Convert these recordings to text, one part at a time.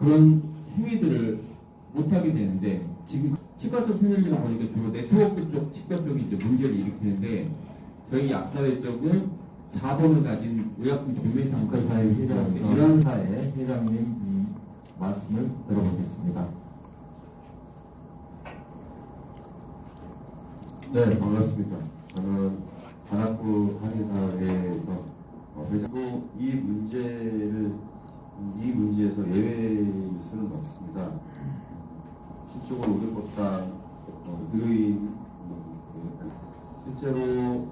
그런 행위들을 못하게 되는데 지금 치과 쪽 생활이다 보니까 주로 네트워크 쪽 치과 쪽이 이제 문제를 일으키는데 저희 약사회 쪽은 자본을 가진 의약품 국가사회 회장, 이런 사회 회장님 음, 말씀을 들어보겠습니다. 네, 반갑습니다. 저는 관악구 한의사회에서 어, 회장고 이 문제를 이 문제에서 예외일 수는 없습니다. 실적으로 의료법상 어, 의료인 음, 실제로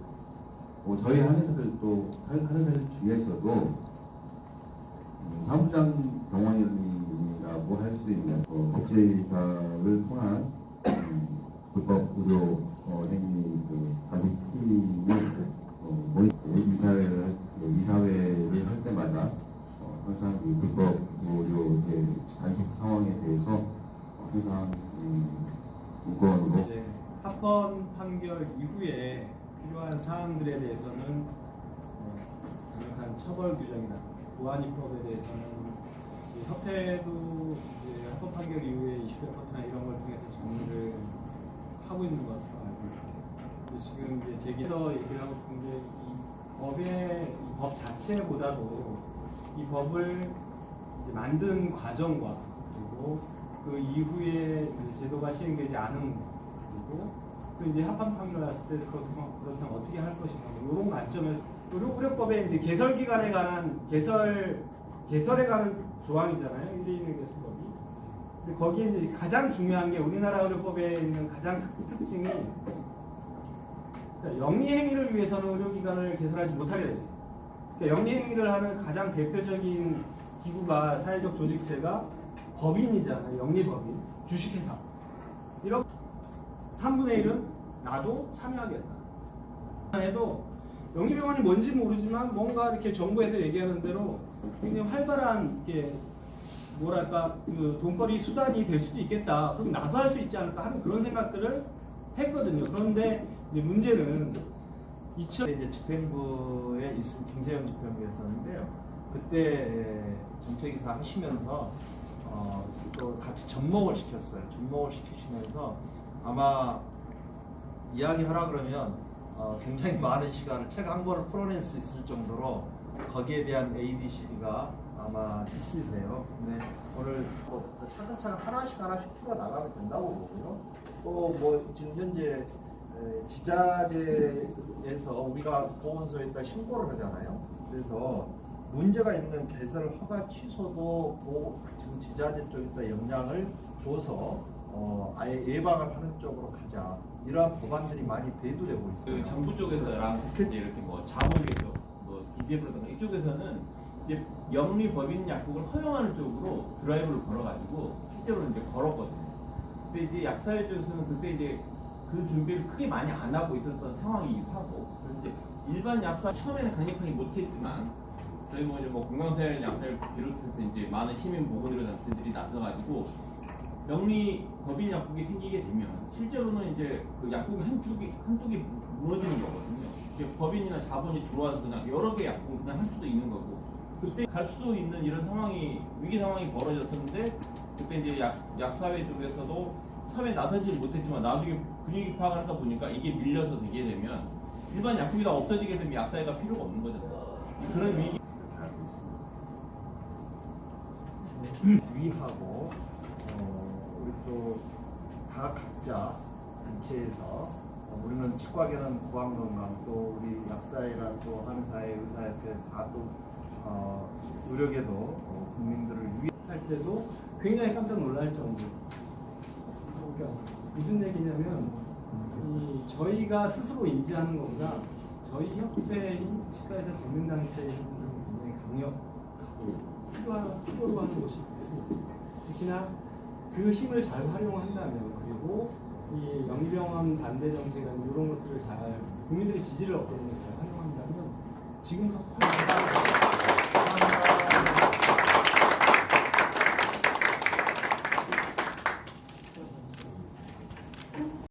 어, 저희 한의사들도 한- 한의사들 중에서도 음, 사무장 병원이라고 할 수 있는 어, 법제이사를 통한 음, 불법 의료 어, 행위 그 단속 팀을 어, 모의 이사회를 할- 그 이사회를 할 때마다 어, 항상 이 불법 의료의 단속 상황에 대해서 어, 항상 음, 이제 합헌 판결 이후에 필요한 사항들에 대해서는 어, 강력한 처벌 규정이나 보안 입법에 대해서는 이 협회도 이제 합헌 판결 이후에 이슈 레포트나 이런 걸 통해서 정리를 하고 있는 있습니다. 그리고 지금 이제 제기서 얘기를 하고 싶은 게 이 법의 이 법 자체보다도 이 법을 이제 만든 과정과 그리고 그 이후에 제도가 시행되지 않은 그리고 또 이제 합헌 판결 났을 때 그렇다면, 그렇다면 어떻게 할 것인가 뭐 이런 관점에서 의료- 의료법에 이제 개설 기간에 관한 개설 개설에 관한 조항이잖아요 1인 개설법이. 근데 거기에 이제 가장 중요한 게 우리나라 의료법에 있는 가장 특, 특징이 그러니까 영리 행위를 위해서는 의료기관을 개설하지 못하게 돼 있어요. 그러니까 영리 행위를 하는 가장 대표적인 기구가 사회적 조직체가 법인이잖아요. 영리법인, 주식회사. 이런 3분의 1은 나도 참여하겠다. 해도 영리병원이 뭔지 모르지만 뭔가 이렇게 정부에서 얘기하는 대로 굉장히 활발한 이렇게 뭐랄까 그 돈벌이 수단이 될 수도 있겠다. 그럼 나도 할 수 있지 않을까 하는 그런 생각들을 했거든요. 그런데 문제는 2000 이제 집행부에 있은 김세영 집행부였었는데요. 그때 정책이사 하시면서 어, 또 같이 접목을 시켰어요. 접목을 시키시면서 아마 이야기하라 그러면 어, 굉장히 많은 시간을 책 한 권을 풀어낼 수 있을 정도로 거기에 대한 A, B, C, D가 아마 있으세요. 근데 오늘 뭐 차근차근 하나씩 하나씩 풀어 나가면 된다고 보고요. 또 뭐 지금 현재 에, 지자체에서 우리가 보건소에다 신고를 하잖아요. 그래서 문제가 있는 개설 허가 취소도 그 지금 지자체 쪽에다 영향을 줘서 어, 아예 예방을 하는 쪽으로 가자 이러한 법안들이 많이 대두되고 있어요. 그 정부 쪽에서랑 이제 이렇게 뭐 자목에서 뭐 DJ라든가 이쪽에서는 이제 영리 법인 약국을 허용하는 쪽으로 드라이브를 걸어가지고 실제로 이제 걸었거든요. 근데 이제 약사회 쪽에서는 그때 이제 그 준비를 크게 많이 안 하고 있었던 상황이기도 하고 그래서 이제 일반 약사 처음에는 강력하게 못했지만 저희 뭐 이제 뭐 건강사회 약사를 비롯해서 이제 많은 시민 보건의료 단체들이 나서가지고 영리 법인 약국이 생기게 되면 실제로는 이제 그 약국이 한두 개 한두 개 무너지는 거거든요. 이제 법인이나 자본이 들어와서 그냥 여러 개 약국을 그냥 할 수도 있는 거고 그때 갈 수도 있는 이런 상황이 위기 상황이 벌어졌었는데 그때 이제 약 약사회 쪽에서도 처음에 나서지 못했지만 나중에 분위기 파악을 하다 보니까 이게 밀려서 되게 되면 일반 약국이 다 없어지게 되면 약사회가 필요가 없는 거잖아요. 그런 위기 위하고 어, 우리 또 다 각자 단체에서 어, 우리는 치과계는 보안건강 또 우리 약사회나 또 한의사회 의사협회 다또 어, 의료계도 어, 국민들을 위해 할 때도 굉장히 깜짝 놀랄 정도. 그러니까 무슨 얘기냐면 이 저희가 스스로 인지하는 것보다 저희 협회인 치과에서 직능단체의 힘은 굉장히 강력하고 필요한, 필요로 하는 곳이 있습니다. 특히나 그 힘을 잘 활용한다면 그리고 이 영리병원 반대 정책은 이런 것들을 잘 국민들의 지지를 얻고 있는 걸 잘 활용한다면 훨씬